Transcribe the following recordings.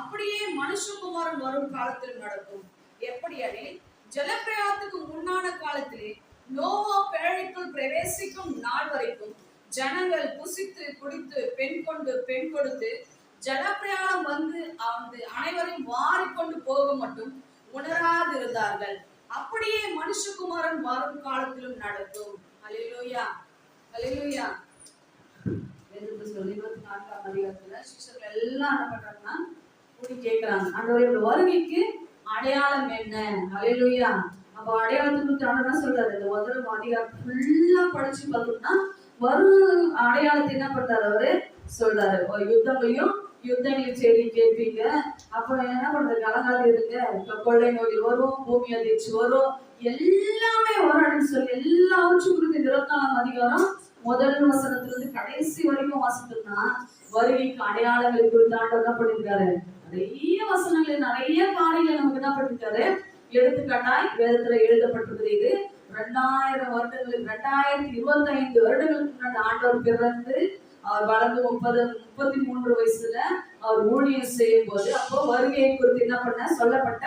அப்படியே மனுஷகுமாரன் வரும் காலத்தில் நடக்கும். எப்படி ஜலப்பிரயாத்துக்கு முன்னான காலத்திலே நோவா பேழைக்குள் பிரவேசிக்கும் நாள் வரைக்கும் ஜனங்கள் புசித்து குடித்து பெண் கொண்டு பெண் கொடுத்து ஜலப்பிரயாணம் வந்து அந்த அனைவரையும் வாரிக்கொண்டு போக மட்டும் உணராதிருந்தார்கள். அப்படியே மனுஷகுமாரன் வரும் காலத்திலும் நடக்கும். அலையிலோயா அலையிலோயா என்று சொல்லி இருபத்தி நான்காம் அதிகாரத்துல சிஷ்யர்கள் எல்லாம் என்ன பண்றாங்கன்னா கூடி கேட்கிறாங்க. ஆண்டவரோட வருகைக்கு அடையாளம் என்ன? அல்லேலூயா அப்ப அடையாளத்தை குறித்து ஆண்டவர் சொல்றாரு? இந்த முதல் அதிகாரம் ஃபுல்லா படிச்சு பார்த்தோம்னா வரும் அடையாளத்தை என்ன பண்றாரு அவரு? சொல்றாரு. யுத்தங்களையும் யுத்தங்களையும் சரி கேட்பீங்க. அப்புறம் என்ன பண்றது? கலங்காது இருங்க. இப்ப கொள்ளை நோய் வரும் பூமி அதிர்ச்சி வரும். எல்லாமே வரும்னு சொல்லி எல்லாவற்றும் குறித்து இருபத்தி நாலாம் அதிகாரம் முதல் வசனத்துல இருந்து கடைசி வரைக்கும் வாசித்தோம்னா வருகைக்கு அடையாளங்களை குறித்து ஆண்டவர் என்ன பண்ணிருக்காரு? நிறைய வசனங்கள் நிறைய காரியங்களை நமக்கு என்ன பண்ணிருக்காரு? எடுத்துக்காட்டாய் வேதத்துல எழுதப்பட்டிருக்கிறது இது. ரெண்டாயிரம் வருடங்களுக்கு ரெண்டாயிரத்தி இருபத்தி ஐந்து வருடங்களுக்கு முன்னாடி ஆண்டவர் பிறந்து அவர் வளர்ந்து முப்பது முப்பத்தி மூன்று வயசுல அவர் ஊழியம் செய்யும் போது அப்போ வருகையை குறித்து என்ன பண்ண சொல்லப்பட்ட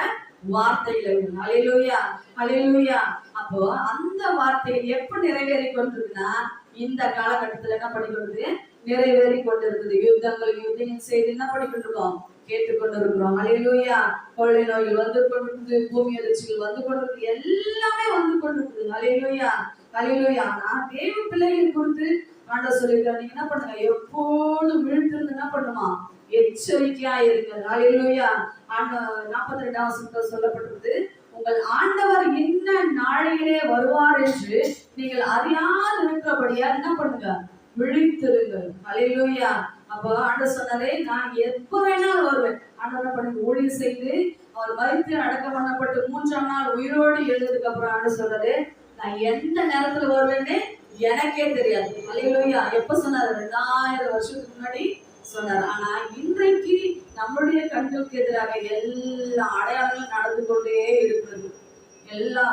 வார்த்தைகள் அலையலூயா அலையலூயா அப்போ அந்த வார்த்தை எப்ப நிறைவேறி கொண்டிருக்குன்னா இந்த காலகட்டத்துல என்ன பண்ணிக்கொண்டிருக்கு நிறைவேறி கொண்டிருக்குது யுத்தங்கள் யுத்தம் செய்து என்ன பண்ணிக்கொண்டிருக்கோம் கேட்டுக்கொண்டு இருக்கிறோம் அலையிலூயா. கொள்ளை நோய்கள் வந்து கொண்டிருக்குது பூமி அதிர்ச்சிகள் வந்து கொண்டிருக்கு எல்லாமே வந்து கொண்டிருக்குது அலையிலூயா. அலையிலூயா. நான் தேவ பிள்ளைகளை குறித்து ஆண்டவர் சொல்லியிருக்காரு நீங்க என்ன பண்ணுங்க? எப்போதும் விழுத்திருந்து என்ன பண்ணுமா? எச்சரிக்கையா இருங்க அலையிலூயா. ஆண்ட நாற்பத்தி ரெண்டாம் வசனத்தில் சொல்லப்பட்டிருக்கு உங்கள் ஆண்டவர் என்ன நாளையிலே வருவார் என்று நீங்கள் அறியாது இருக்கிறபடியா என்ன பண்ணுங்க? விழித்திருங்கள். அலையிலூயா அப்போ ஆண்டு சொன்னாலே நான் எப்ப வேணாலும் வருவேன். ஆண்டவர் என்ன பண்ணுங்க செய்து அவர் மறித்து அடக்கம் பண்ணப்பட்டு மூன்றாம் நாள் உயிரோடு எழுந்ததுக்கு அப்புறம் ஆண்டு சொல்றாரு நான் எந்த நேரத்துல வருவேன்னு எனக்கே தெரியாது. அலையிலூயா எப்ப சொன்னாரு? ரெண்டாயிரம் வருஷத்துக்கு முன்னாடி சொன்னார். ஆனா இன்றைக்கு நம்முடைய கண்களுக்கு எதிராக எல்லா அடையாளங்களும் நடந்து கொண்டே இருக்கு. எல்லா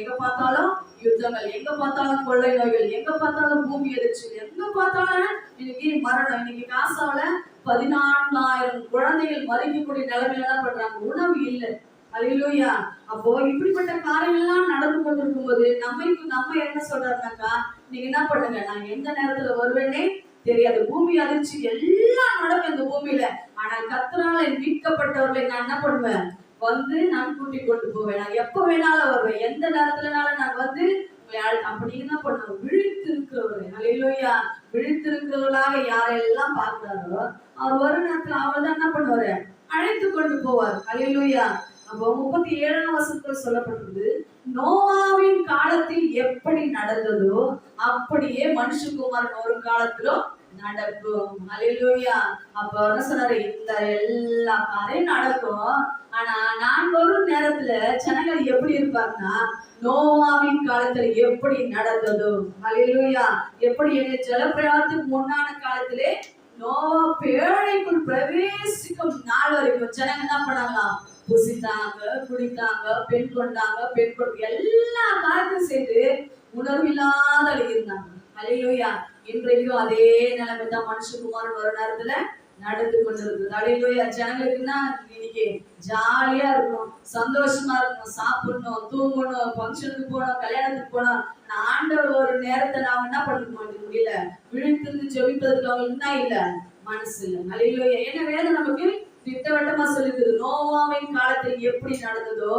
எங்க பார்த்தாலும் யுத்தங்கள் எங்க பார்த்தாலும் கொள்ளை நோய்கள் எங்க பார்த்தாலும் பூமி எரிச்சு எங்க பார்த்தாலும் இன்னைக்கு மரணம் இன்னைக்கு காசாவில பதினான்காயிரம் குழந்தைகள் மறிக்கக்கூடிய நிலைமையில தான் பண்றாங்க உணவு இல்லை. அலையிலூயா. அப்போ இப்படிப்பட்ட காரியங்கள்லாம் நடந்து கொண்டிருக்கும் போது நம்மைக்கு நம்ம என்ன சொல்றாருனாக்கா நீங்க என்ன பண்ணுங்க? நான் எந்த நேரத்துல வருவேன்னே தெரியாது. பூமி அதிர்ச்சி எல்லாம் நடக்கும் இந்த பூமியில. ஆனால் கத்தனால மீட்கப்பட்டவர்களை நான் என்ன பண்ணுவேன்? வந்து நான் கூட்டி கொண்டு போவேன். நான் எப்ப வேணாலும் வருவேன். எந்த நேரத்துலனாலும் நான் வந்து உங்களை என்ன பண்ணுவோம் விழித்திருக்கிறவர்கள். அலையிலோயா விழித்திருக்கிறவர்களாக யாரெல்லாம் பார்க்கிறாரோ அவர் ஒரு நேரத்துல அவர் தான் என்ன பண்ணுவாரு? அழைத்து கொண்டு போவார். அலையிலோயா அப்போ முப்பத்தி ஏழாம் வருஷத்துல சொல்லப்பட்டிருக்கு நோவாவின் காலத்தில் எப்படி நடந்ததோ அப்படியே மனுஷகுமாரன் ஒரு காலத்திலும் நடக்கும். அலையிலூயா அப்ப என்ன சொன்னாரு? இந்த எல்லா காரையும் நடக்கும். ஆனா நான் வரும் நேரத்துல ஜனங்கள் எப்படி இருப்பாங்கன்னா நோவாவின் காலத்துல எப்படி நடந்ததோ அலையிலூயா எப்படி எங்க ஜலப்பிரயாணத்துக்கு முன்னான காலத்திலே நோவா பேழைக்குள் பிரவேசிக்கும் நாள் வரைக்கும் ஜனங்க என்ன பண்ணலாம் புசித்தாங்க குடித்தாங்க பெண் கொண்டாங்க பெண் கொண்டு எல்லா காரியத்தையும் செய்து உணர்வில்லாத இருந்தாங்க. அலையிலூயா இன்றைக்கும் அதே நிலைமை தான் மனுஷகுமாரன் ஒரு நேரத்துல நடந்து கொண்டிருக்குது. அலையிலூயா ஜனங்களுக்குன்னா இன்னைக்கு? ஜாலியா இருக்கணும் சந்தோஷமா இருக்கணும் சாப்பிடணும் தூங்கணும் ஃபங்க்ஷனுக்கு போகணும் கல்யாணத்துக்கு போகணும். ஆண்டவர் ஒரு நேரத்தை நாம என்ன பண்ணிக்க மாட்டேங்க முடியல? விழித்திருந்து ஜெபிப்பதற்கு அவங்களுக்கு என்ன இல்ல? மனசு இல்லை அலையிலூயா என்ன வேதம் நமக்கு? திட்டவட்டமா சொல்லுது நோவாவின் காலத்தில் எப்படி நடந்ததோ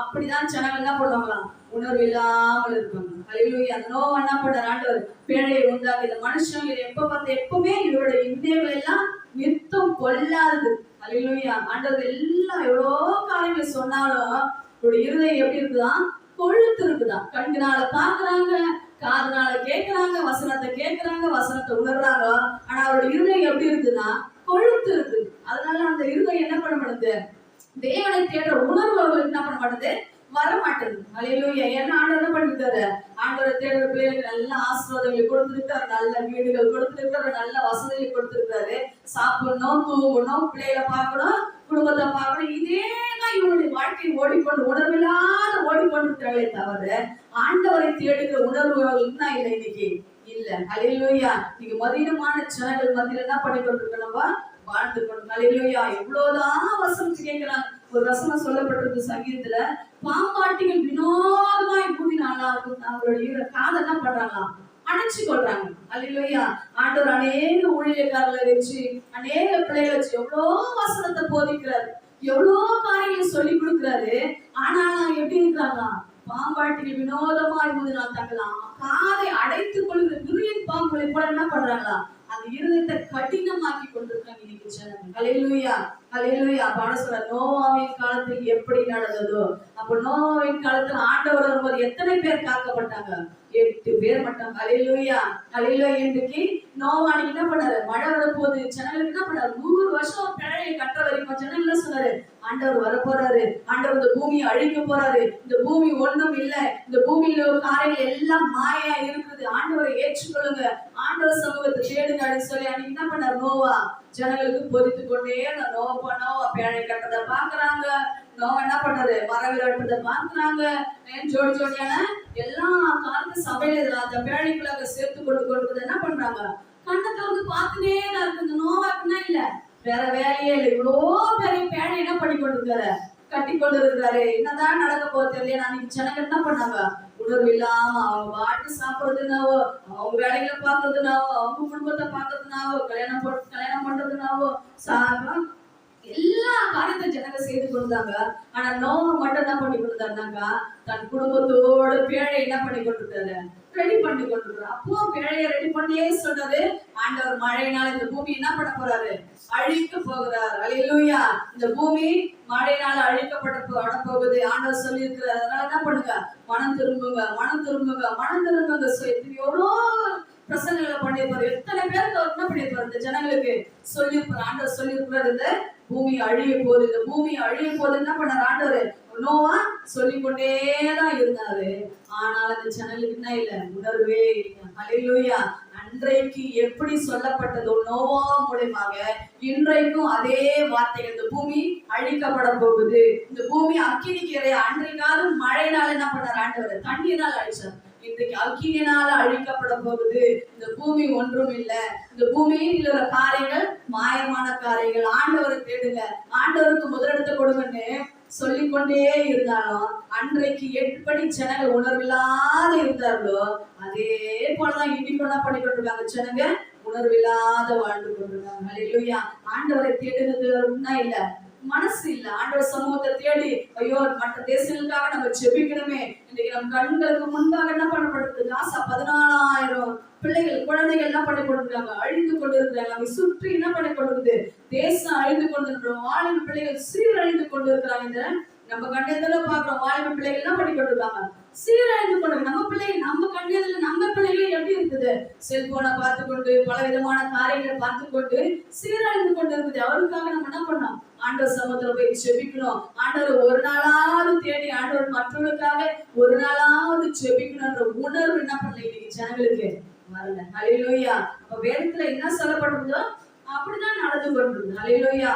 அப்படிதான் ஜனங்கள் என்ன பண்ணுவாங்களாம் உணர்வு இல்லாமல் இருப்பாங்க. அலையிலூயா அந்த நோவா என்ன பண்ணார்? ஆண்டவர் பேழையை உண்டாக்கி இந்த மனுஷன் எப்ப பார்த்து எப்பவுமே இவரோட இந்தியர்கள் எல்லாம் நித்தம் கொள்ளாது அலையிலூயா ஆண்டவர் எல்லாம் எவ்வளோ காரியங்களை சொன்னாலும் இவரோட இருதயம் எப்படி இருக்குதான் கொழுத்து இருக்குதான் கண்களால பாக்குறாங்க காதுனால கேக்குறாங்க வசனத்தை கேக்குறாங்க வசனத்தை உணர்றாங்க. ஆனா அவரோட இருதயம் எப்படி இருக்குன்னா கொழுத்து இருக்கு அதனால அந்த இருதயம் என்ன பண்ண மாட்டேங்குது தேவனை தேடுற உணர்வு அவர்களுக்கு என்ன பண்ண மாட்டேங்குது வர மாட்டேங்குது அலையிலூயா ஏன்னா ஆண்டவர் என்ன பண்ணிருக்காரு ஆண்டவரை தேடுற பிள்ளைகளுக்கு நல்ல ஆசீர்வாதங்களை கொடுத்துருக்காரு நல்ல வீடுகள் கொடுத்துருக்காரு நல்ல வசதிகள் கொடுத்துருக்காரு சாப்பிடணும் தூங்கணும் பிள்ளைகளை பார்க்கணும் குடும்பத்தை பார்க்கணும். இதே தான் இவனுடைய வாழ்க்கை ஓடிக்கொண்டு உணர்வில்லாத ஓடிக்கொண்டிருக்கிறார்களே தவிர ஆண்டவரை தேடுகிற உணர்வு அவர்களுக்கு தான் இல்லை இன்னைக்கு. இல்ல. அலையிலோயா நீங்க மதீனமான சேனல் மத்தியில என்ன பண்ணி கொண்டிருக்கோம் நம்ம? வாழ்ந்து கொண்டு அலையிலோயா எவ்வளவுதான் வசனம் கேட்கிறாங்க ஒரு வசனம் சொல்லப்பட்டிருக்கு சங்கீதத்துல. பாம்பாட்டிகள் வினோதமாய் மூடினாலா அவங்களுடைய காதை என்ன பண்றாங்களாம் அணைச்சு கொள்றாங்க. அல்லையா ஆண்டவர் அநேக ஊழியக்காரர்களை வச்சு அநேக பிள்ளைகளை வச்சு எவ்வளோ வசனத்தை போதிக்கிறாரு. எவ்வளோ காரியங்களை சொல்லி கொடுக்குறாரு. ஆனா எப்படி இருக்கிறாங்களா? பாம்பாட்டிகள் வினோதமாய் மூடினா தங்கலாம் காதை அடைத்துக் கொள்கிற விரியன் பாம்புகளை போல என்ன பண்றாங்களா? அந்த இருதயத்தை கடினமாக்கி கொண்டிருக்காங்க இன்னைக்கு ஜனங்க கலையிலுயா அலையிலுயா பாட சொல்ற நோவாவின் காலத்தில் எப்படி நடந்ததோ? அப்ப நோவாவின் காலத்துல ஆண்டவர் வரும்போது எத்தனை பேர் காக்கப்பட்டாங்க? எட்டு பேர் மட்டும் அலையிலோயா அலையிலுயா இன்றைக்கு நோவானி என்ன பண்ணாரு? மழை வரப்போகுது. ஜனங்களுக்கு என்ன பண்ணாரு? நூறு வருஷம் பிழையை கட்ட வரைக்கும் ஜனங்கள் சொன்னாரு? ஆண்டவர் வரப்போறாரு. ஆண்டவர் இந்த பூமியை அழிக்க போறாரு. இந்த பூமி ஒண்ணும் இல்ல. இந்த பூமியில ஒரு காரியங்கள் எல்லாம் மாயா இருக்குது. ஆண்டவரை ஏற்றுக்கொள்ளுங்க. ஆண்டவர் சமூகத்தை தேடுங்க அப்படின்னு சொல்லி அன்னைக்கு என்ன பண்ணார் நோவா? ஜனங்களுக்கு பொறித்து கொண்டே அந்த நோவா நோவா பேழை கட்டதை பாக்குறாங்க நோவா என்ன பண்றது? மரங்கள் வெட்டுறதை ஏன் ஜோடி ஜோடியான எல்லா காலத்து சபையில அந்த பேழைக்குள்ளாக சேர்த்து கொண்டு கொண்டு என்ன பண்றாங்க? கண்ணை திறந்து பார்த்துட்டே தான் இருக்கு இந்த நோவாக்குன்னா இல்ல. வேற வேலையே இல்லை. இவ்வளோ பெரிய பேழை என்ன பண்ணி கொண்டு இருக்காரு கட்டி கொண்டு இருக்கிறாரு என்னதான் நடக்க போறது இல்லையா நான் ஜனங்க என்ன பண்ணாங்க? உணர்வு இல்லாம அவங்க பாட்டு சாப்பிடுறதுனாவோ அவங்க வேலைகளை பாக்குறதுனாவோ அவங்க குடும்பத்தை பாக்குறதுனாவோ கல்யாணம் கல்யாணம் பண்றதுனாவோ சாப்பிடும் எல்லா காரியத்தை ஜனங்க செய்து கொடுத்தாங்க ஆனா நோவ மட்டும் என்ன பண்ணி கொடுத்தாருனாக்கா தன் குடும்பத்தோட பேழை என்ன பண்ணி கொடுத்தாரு ரெடி பண்ணி கொண்டிருக்கிறார் அப்போ பேழையை ரெடி பண்ணியே சொன்னது ஆண்டவர் மழையினால இந்த பூமி என்ன பண்ண போறாரு? அழிக்க போகிறார். அழியலூயா இந்த பூமி மழையினால அழிக்கப்பட பட போகுது ஆண்டவர் சொல்லி இருக்கிறார் அதனால என்ன பண்ணுங்க? மனம் திரும்புங்க மனம் திரும்புங்க மனம் திரும்புங்க. எவ்வளோ பிரசங்களை பண்ணியிருப்பாரு. எத்தனை பேருக்கு என்ன பண்ணியிருப்பாரு? இந்த ஜனங்களுக்கு சொல்லியிருப்பாரு. ஆண்டவர் சொல்லியிருப்பாரு இந்த பூமி அழிய போது இந்த பூமி அழிய போது என்ன பண்ணார் ஆண்டவர்? நோவா சொல்லிக்கொண்டே தான் இருந்தாரு. ஆனால் அந்த சேனலுக்கு என்ன இல்லை? உணர்வே இல்லை. அலையிலூயா அன்றைக்கு எப்படி சொல்லப்பட்டதோ நோவா மூலயமாக இன்றைக்கும் அதே வார்த்தைகள். இந்த பூமி அழிக்கப்பட போகுது. இந்த பூமி அக்கினிக்கு அன்றைக்காவது மழைனால என்ன பண்ணார் ஆண்டவர்? தண்ணீரால் அழிச்சார். இன்றைக்கு அக்கினால அழிக்கப்பட போகுது இந்த பூமி ஒன்றும் இல்லை. இந்த பூமியில் உள்ள காரியங்கள் மாயமான காரியங்கள் ஆண்டவரை தேடுங்க. ஆண்டவருக்கு முதலிடத்தை கொடுங்கன்னு சொல்லிக்கொண்டே இருந்தாலும் அன்றைக்கு எப்படி ஜனங்கள் உணர்வில்லாத இருந்தார்களோ அதே போலதான் இன்னைக்கு என்ன பண்ணி கொண்டிருக்காங்க ஜனங்க உணர்வில்லாத வாழ்ந்து கொண்டிருக்காங்க. அல்லேலூயா ஆண்டவரை தேடுனதுன்னா இல்ல. மனசு இல்ல ஆண்டவர் சமூகத்தை தேடி ஐயோ மற்ற தேசங்களுக்காக நம்ம ஜெபிக்கணுமே. இன்னைக்கு நம்ம கண்களுக்கு முன்பாக என்ன பண்ணப்படுறது காசா பதினாலாயிரம் பிள்ளைகள் குழந்தைகள் என்ன பண்ணி கொண்டிருக்காங்க அழிந்து கொண்டிருக்கிறாங்க. நம்ம சுற்றி என்ன பண்ணி கொண்டிருக்குது? தேசம் அழிந்து கொண்டிருக்கிறோம். வாலிப பிள்ளைகள் சீரழிந்து கொண்டிருக்கிறாங்க இந்த நம்ம கண்டதுல பாக்குறோம் வாலிப பிள்ளைகள் எல்லாம் பண்ணி கொண்டிருக்காங்க. சீரழிந்து கொண்டு நம்ம பிள்ளைகள் நம்ம கண்டதுல நம்ம பிள்ளைகளே எப்படி இருக்குது? செல்போனை பார்த்து கொண்டு பல விதமான காரியங்களை பார்த்து கொண்டு சீரழிந்து கொண்டு இருக்குது அவருக்காக நம்ம என்ன பண்ணோம்? ஆண்டவர் சமத்துல போய் செபிக்கணும். ஆண்டவர் ஒரு நாளாவது தேடி ஆண்டவர் மற்றவர்களுக்காக ஒரு நாளாவது செபிக்கணும்ன்ற உணர்வு என்ன பண்ணல இன்னைக்கு ஜனங்களுக்கு? வரல. அலையிலோயா அப்ப வேதத்துல என்ன சொல்லப்படுறதோ அப்படிதான் நடந்து கொண்டிருந்தது. அலையிலோயா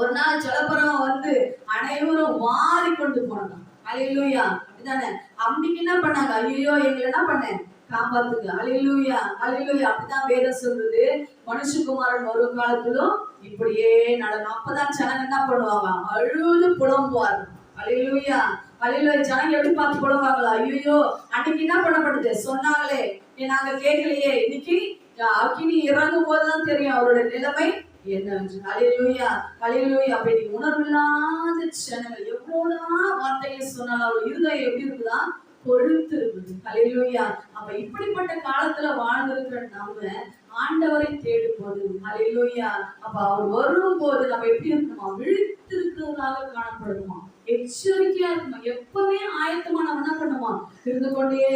ஒரு நாள் ஜலபரம் வந்து அனைவரும் வாரி கொண்டு போனோம் அலையிலூயா அப்படிதானே அம்பிக்கு என்ன பண்ணாங்க? ஐயோ எங்களை என்ன பண்ணேன் காப்பாத்துங்க. அலையிலூயா அலையிலூயா அப்படிதான் வேதம் சொல்றது மனுஷகுமாரன் ஒரு காலத்திலும் இப்படியே நடக்கும். அப்பதான் ஜனங்க என்ன பண்ணுவாங்க? அழுது புலம்புவார் அலையிலூயா அலையிலூயா ஜனங்க எப்படி பார்த்து புலம்புவாங்களா? ஐயோ அன்னைக்கு என்ன பண்ணப்படுது சொன்னாங்களே. நீ நாங்க கேட்கலையே. இன்னைக்கு அக்கினி இறங்கும் போதுதான் தெரியும் அவரோட நிலைமை. என்னவென்று அலையிலூயா அலையிலூயா அப்படி உணர்வில்லாத ஜனங்கள் எவ்வளவுதான் வார்த்தைகளை சொன்னாலும் அவர் இருதயம் எப்படி இருக்குதா? கொழுத்து இருக்குது அலையிலூயா அப்ப இப்படிப்பட்ட காலத்துல வாழ்ந்திருக்கிற நாம ஆண்டவரை தேடும் போது அலையிலூயா அப்ப அவர் வரும்போது நம்ம எப்படி இருக்கணுமா? விழித்திருக்கிறதாக காணப்படுமா? எச்சரிக்கையா இருக்கணும்? எப்பவுமே ஆயத்தமா நம்ம என்ன பண்ணுமா இருந்து கொண்டே